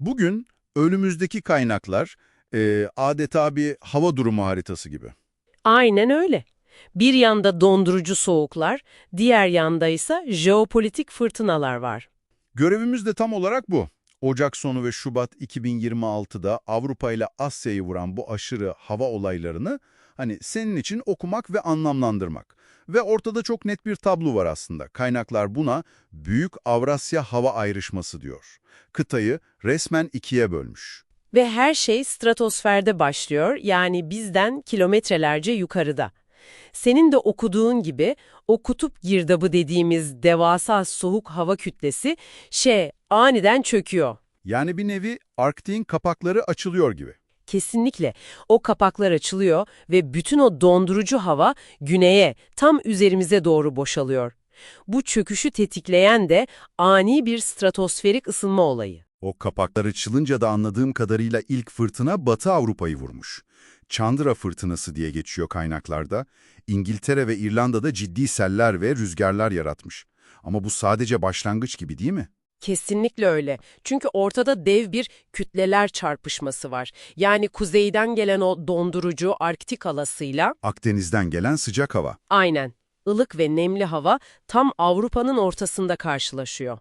Bugün önümüzdeki kaynaklar e, adeta bir hava durumu haritası gibi. Aynen öyle. Bir yanda dondurucu soğuklar, diğer yanda ise jeopolitik fırtınalar var. Görevimiz de tam olarak bu. Ocak sonu ve Şubat 2026'da Avrupa ile Asya'yı vuran bu aşırı hava olaylarını hani senin için okumak ve anlamlandırmak. Ve ortada çok net bir tablo var aslında. Kaynaklar buna Büyük Avrasya Hava Ayrışması diyor. Kıtayı resmen ikiye bölmüş. Ve her şey stratosferde başlıyor, yani bizden kilometrelerce yukarıda. Senin de okuduğun gibi o kutup girdabı dediğimiz devasa soğuk hava kütlesi şey aniden çöküyor. Yani bir nevi Arktik'in kapakları açılıyor gibi. Kesinlikle o kapaklar açılıyor ve bütün o dondurucu hava güneye, tam üzerimize doğru boşalıyor. Bu çöküşü tetikleyen de ani bir stratosferik ısınma olayı. O kapaklar açılınca da anladığım kadarıyla ilk fırtına Batı Avrupa'yı vurmuş. Chandra fırtınası diye geçiyor kaynaklarda. İngiltere ve İrlanda'da ciddi seller ve rüzgarlar yaratmış. Ama bu sadece başlangıç gibi değil mi? Kesinlikle öyle. Çünkü ortada dev bir kütleler çarpışması var. Yani kuzeyden gelen o dondurucu Arktik havasıyla Akdeniz'den gelen sıcak hava. aynen ılık ve nemli hava tam Avrupa'nın ortasında karşılaşıyor.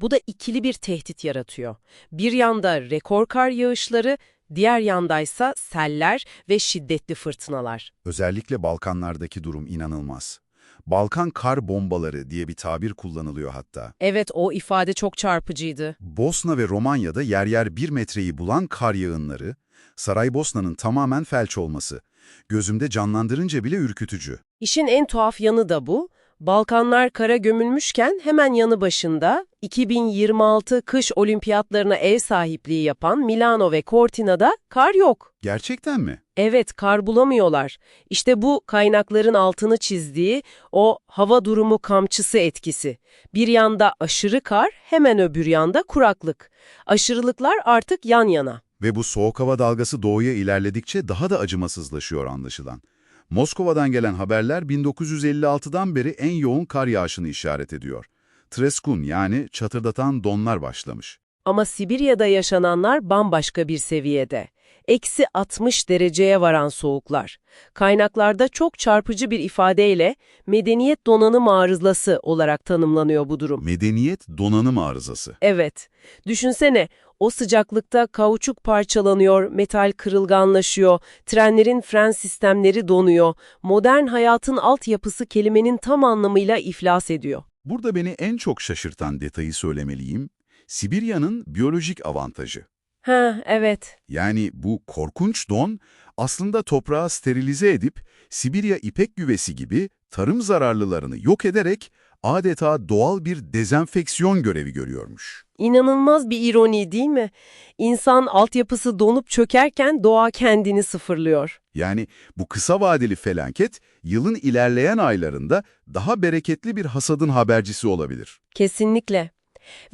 Bu da ikili bir tehdit yaratıyor. Bir yanda rekor kar yağışları, diğer yandaysa seller ve şiddetli fırtınalar. Özellikle Balkanlardaki durum inanılmaz. Balkan kar bombaları diye bir tabir kullanılıyor hatta. Evet o ifade çok çarpıcıydı. Bosna ve Romanya'da yer yer bir metreyi bulan kar yağınları, Saraybosna'nın tamamen felç olması. Gözümde canlandırınca bile ürkütücü. İşin en tuhaf yanı da bu. Balkanlar kara gömülmüşken hemen yanı başında 2026 kış olimpiyatlarına ev sahipliği yapan Milano ve Cortina'da kar yok. Gerçekten mi? Evet, kar bulamıyorlar. İşte bu kaynakların altını çizdiği o hava durumu kamçısı etkisi. Bir yanda aşırı kar, hemen öbür yanda kuraklık. Aşırılıklar artık yan yana. Ve bu soğuk hava dalgası doğuya ilerledikçe daha da acımasızlaşıyor anlaşılan. Moskova'dan gelen haberler 1956'dan beri en yoğun kar yağışını işaret ediyor. Treskun yani çatırdatan donlar başlamış. Ama Sibirya'da yaşananlar bambaşka bir seviyede. Eksi 60 dereceye varan soğuklar. Kaynaklarda çok çarpıcı bir ifadeyle medeniyet donanım arızası olarak tanımlanıyor bu durum. Medeniyet donanım arızası. Evet, düşünsene o sıcaklıkta kauçuk parçalanıyor, metal kırılganlaşıyor, trenlerin fren sistemleri donuyor, modern hayatın altyapısı kelimenin tam anlamıyla iflas ediyor. Burada beni en çok şaşırtan detayı söylemeliyim. Sibirya'nın biyolojik avantajı. Ha, evet. Yani bu korkunç don aslında toprağı sterilize edip Sibirya ipek güvesi gibi tarım zararlılarını yok ederek adeta doğal bir dezenfeksiyon görevi görüyormuş. İnanılmaz bir ironi değil mi? İnsan altyapısı donup çökerken doğa kendini sıfırlıyor. Yani bu kısa vadeli felaket yılın ilerleyen aylarında daha bereketli bir hasadın habercisi olabilir. Kesinlikle.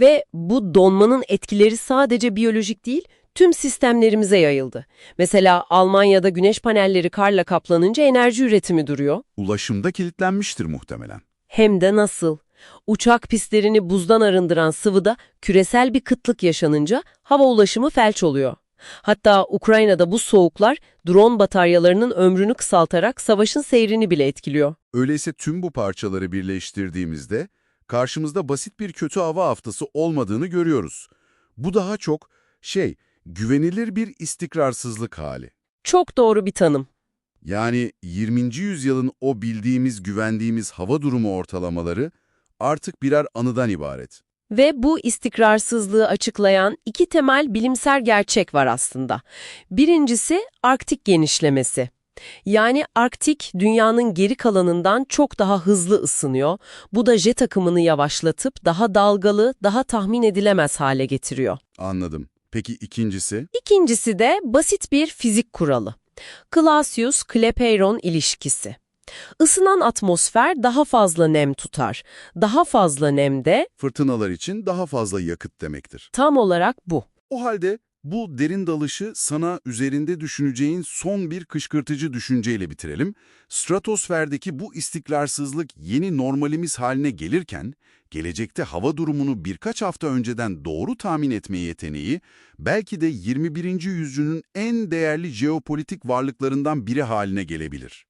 Ve bu donmanın etkileri sadece biyolojik değil, tüm sistemlerimize yayıldı. Mesela Almanya'da güneş panelleri karla kaplanınca enerji üretimi duruyor. Ulaşımda kilitlenmiştir muhtemelen. Hem de nasıl? Uçak pistlerini buzdan arındıran sıvıda küresel bir kıtlık yaşanınca hava ulaşımı felç oluyor. Hatta Ukrayna'da bu soğuklar drone bataryalarının ömrünü kısaltarak savaşın seyrini bile etkiliyor. Öyleyse tüm bu parçaları birleştirdiğimizde karşımızda basit bir kötü hava haftası olmadığını görüyoruz. Bu daha çok şey, güvenilir bir istikrarsızlık hali. Çok doğru bir tanım. Yani 20. yüzyılın o bildiğimiz, güvendiğimiz hava durumu ortalamaları artık birer anıdan ibaret. Ve bu istikrarsızlığı açıklayan iki temel bilimsel gerçek var aslında. Birincisi Arktik genişlemesi. Yani Arktik dünyanın geri kalanından çok daha hızlı ısınıyor. Bu da jet akımını yavaşlatıp daha dalgalı, daha tahmin edilemez hale getiriyor. Anladım. Peki ikincisi? İkincisi de basit bir fizik kuralı. Clausius-Clapeyron ilişkisi. Isınan atmosfer daha fazla nem tutar. Daha fazla nem de Fırtınalar için daha fazla yakıt demektir. tam olarak bu. O halde bu derin dalışı sana üzerinde düşüneceğin son bir kışkırtıcı düşünceyle bitirelim. Stratosferdeki bu istikrarsızlık yeni normalimiz haline gelirken gelecekte hava durumunu birkaç hafta önceden doğru tahmin etme yeteneği, belki de 21. yüzyılın en değerli jeopolitik varlıklarından biri haline gelebilir.